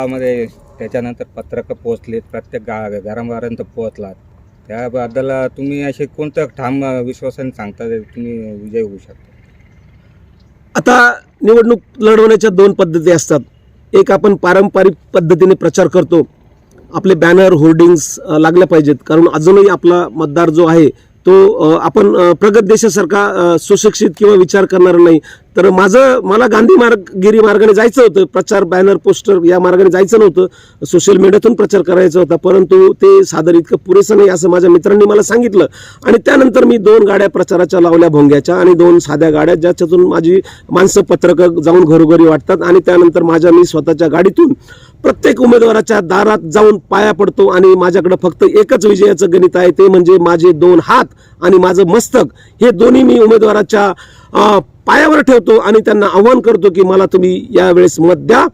गावामध्ये त्याच्यानंतर पत्रकं पोचलीत प्रत्येक गा घरापर्यंत पोहोचलात. त्याबद्दल तुम्ही असे कोणतं ठाम विश्वासाने सांगता तुम्ही विजय होऊ शकता? आता निवडणूक लढवण्याच्या दोन पद्धती असतात. एक आपण पारंपरिक पद्धतीने प्रचार करतो. आपले बॅनर होर्डिंग्स लागल्या पाहिजेत. कारण अजूनही आपला मतदार जो आहे तो आपण प्रगत देशासारखा सुशिक्षित किंवा विचार करणार नाही. तर माझं मला गांधी मार्ग गिरी मार्गाने जायचं होतं. प्रचार बॅनर पोस्टर या मार्गाने जायचं नव्हतं. सोशल मीडियातून प्रचार करायचा होता. परंतु ते सादर इतकं पुरेसं नाही असं माझ्या मित्रांनी मला सांगितलं. आणि त्यानंतर मी दोन गाड्या प्रचाराच्या लावल्या भोंग्याच्या आणि दोन साध्या गाड्या ज्याच्यातून माझी माणसं पत्रकं जाऊन घरोघरी वाटतात आणि त्यानंतर माझ्या मी स्वतःच्या गाडीतून प्रत्येक उमेदवाराच्या दारात जाऊन पाया पडतो आणि माझ्याकडे फक्त एकच विजयाचं गणित आहे ते म्हणजे माझे दोन हात आणि माझं मस्तक. हे दोन्ही मी उमेदवाराच्या पायावर ठेवतो आणि त्यांना आव्हान करतो की मला तुम्ही यावेळेस मत द्या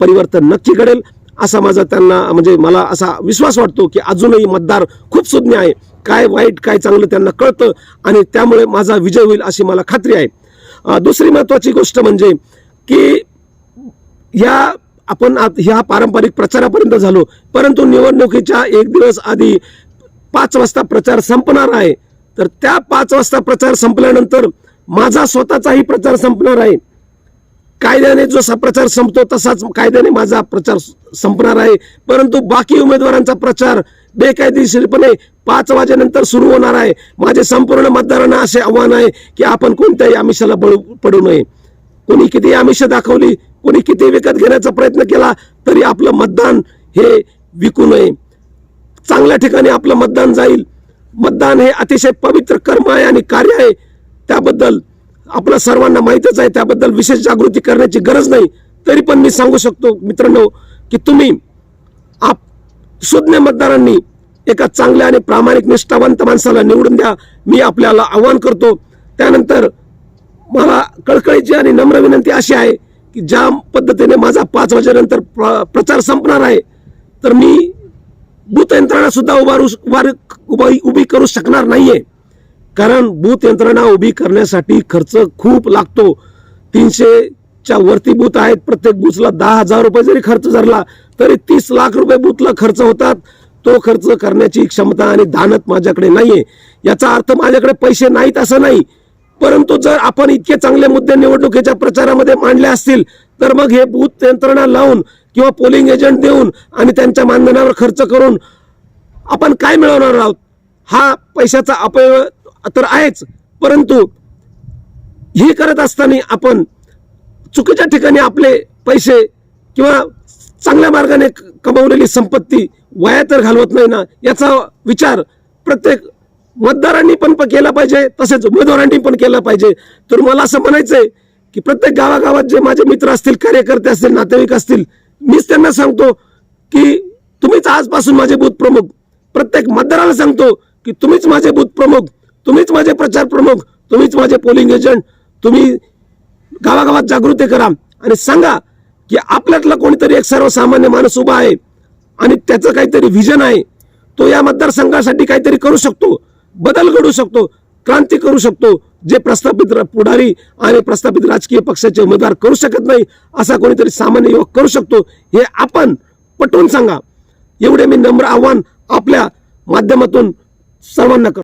परिवर्तन नक्की घडेल. असा माझा त्यांना म्हणजे मला असा विश्वास वाटतो की अजूनही मतदार खूप सुज्ञ आहे. काय वाईट काय चांगलं त्यांना कळतं आणि त्यामुळे माझा विजय होईल अशी मला खात्री आहे. दुसरी महत्त्वाची गोष्ट म्हणजे की ह्या आपण ह्या पारंपरिक प्रचारापर्यंत झालो परंतु निवडणुकीच्या एक दिवस आधी पाच वाजता प्रचार संपणार आहे. तर त्या पाच वाजता प्रचार संपल्यानंतर माझा स्वतःचाही प्रचार संपणार आहे. कायद्याने जो प्रचार संपतो तसाच कायद्याने माझा प्रचार संपणार आहे. परंतु बाकी उमेदवारांचा प्रचार बेकायदेशीरपणे पाच वाजेनंतर सुरू होणार आहे. माझे संपूर्ण मतदारांना असे आव्हान आहे की आपण कोणत्याही आमिषाला बळू पडू नये. कोणी किती आमिष दाखवली कोणी किती विकत घेण्याचा प्रयत्न केला तरी आपलं मतदान हे विकू नये. चांगल्या ठिकाणी आपलं मतदान जाईल. मतदान हे अतिशय पवित्र कर्म आहे आणि कार्य आहे. त्याबद्दल आपल्या सर्वांना माहीतच आहे त्याबद्दल विशेष जागृती करण्याची गरज नाही. तरी पण मी सांगू शकतो मित्रांनो की तुम्ही आप सुज्ञ मतदारांनी एका चांगल्या आणि प्रामाणिक निष्ठावंत माणसाला निवडून द्या. मी आपल्याला आव्हान करतो. त्यानंतर मला कळकळीची आणि नम्र विनंती अशी आहे की ज्या पद्धतीने माझा पाच वाजेनंतर प्र- प्रचार संपणार आहे तर मी बूथ यंत्रणा सुद्धा उभारू उभार उभी उभी करू शकणार नाहीये. कारण बूथ यंत्रणा उभी करण्यासाठी खर्च खूप लागतो. तीनशेच्या वरती बूथ आहेत. प्रत्येक बूथला दहा हजार रुपये जरी खर्च झाला तरी तीस लाख रुपये बूथला खर्च होतात. तो खर्च करण्याची क्षमता आणि दानत माझ्याकडे नाहीये. याचा अर्थ माझ्याकडे पैसे नाहीत असं नाही. परंतु जर आपण इतके चांगले मुद्दे निवडणुकीच्या प्रचारामध्ये मांडले असतील तर मग हे बूथ यंत्रणा लावून किंवा पोलिंग एजंट देऊन आणि त्यांच्या मानधनावर खर्च करून आपण काय मिळवणार आहोत? हा पैशाचा अपव्यय तर आहेच. परंतु हे करत असताना आपण चुकीच्या ठिकाणी आपले पैसे किंवा चांगल्या मार्गाने क- कमवलेली संपत्ती वाया तर घालवत नाही ना याचा विचार प्रत्येक मतदारांनी पण केला पाहिजे तसेच उमेदवारांनी पण केला पाहिजे. तर मला असं म्हणायचं आहे की प्रत्येक गावागावात जे माझे मित्र असतील कार्यकर्ते असतील नातेवाईक असतील मीच त्यांना सांगतो की तुम्हीच आजपासून माझे बूथ प्रमुख. प्रत्येक मतदाराला सांगतो की तुम्हीच माझे बूथ प्रमुख. तुम्हीच माझे प्रचार प्रमुख तुम्हीच माझे पोलिंग एजंट तुम्ही गावागावात जागृती करा आणि सांगा की आपल्यातला कोणीतरी एक सर्वसामान्य माणूस उभा आहे आणि त्याचं काहीतरी व्हिजन आहे. तो या मतदारसंघासाठी काहीतरी करू शकतो बदल घडू शकतो क्रांती करू शकतो जे प्रस्थापित र- पुढारी आणि प्रस्थापित राजकीय पक्षाचे उमेदवार करू शकत नाही असा कोणीतरी सामान्य युवक करू शकतो हे आपण पटवून सांगा. एवढे मी नम्र आव्हान आपल्या माध्यमातून सर्वांना करतो.